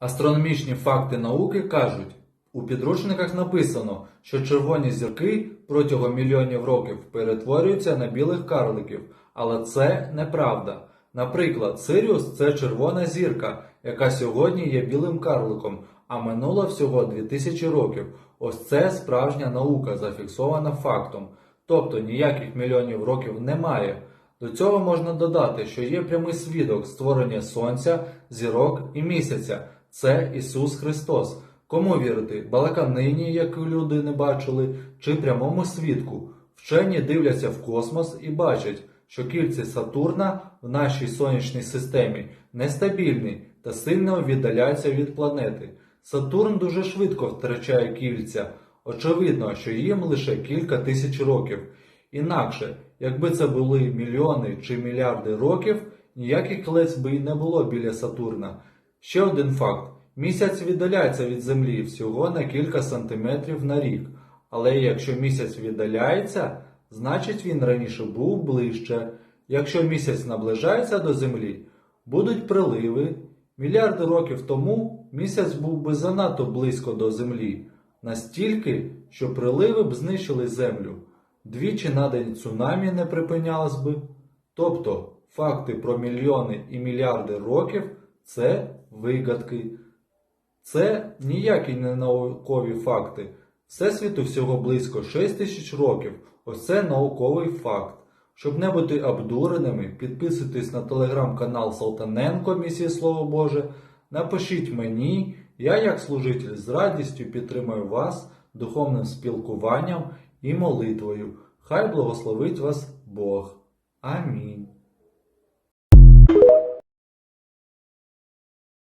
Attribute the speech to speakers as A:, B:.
A: Астрономічні факти науки кажуть, у підручниках написано, що червоні зірки протягом мільйонів років перетворюються на білих карликів, але це неправда. Наприклад, Сиріус це червона зірка, яка сьогодні є білим карликом, а минуло всього 2000 років. Ось це справжня наука, зафіксована фактом. Тобто ніяких мільйонів років немає. До цього можна додати, що є прямий свідок створення Сонця, зірок і місяця. Це Ісус Христос. Кому вірити? Балаканині, яку люди не бачили, чи прямому свідку? Вчені дивляться в космос і бачать, що кільці Сатурна в нашій сонячній системі нестабільні та сильно віддаляються від планети. Сатурн дуже швидко втрачає кільця. Очевидно, що їм лише кілька тисяч років. Інакше, якби це були мільйони чи мільярди років, ніяких колець би й не було біля Сатурна. Ще один факт: місяць віддаляється від Землі всього на кілька сантиметрів на рік. Але якщо місяць віддаляється, значить він раніше був ближче. Якщо місяць наближається до Землі, будуть приливи. Мільярди років тому місяць був би занадто близько до Землі, настільки, що приливи б знищили Землю. Двічі на день цунамі не припинялось би. Тобто факти про мільйони і мільярди років це вигадки. Це ніякі не наукові факти. Всесвіту всього близько 6 тисяч років. Ось це науковий факт. Щоб не бути обдуреними, підписуйтесь на телеграм-канал Салтаненко Місії Слово Боже. Напишіть мені, я, як служитель, з радістю підтримаю вас духовним спілкуванням і молитвою. Хай благословить вас Бог. Амінь.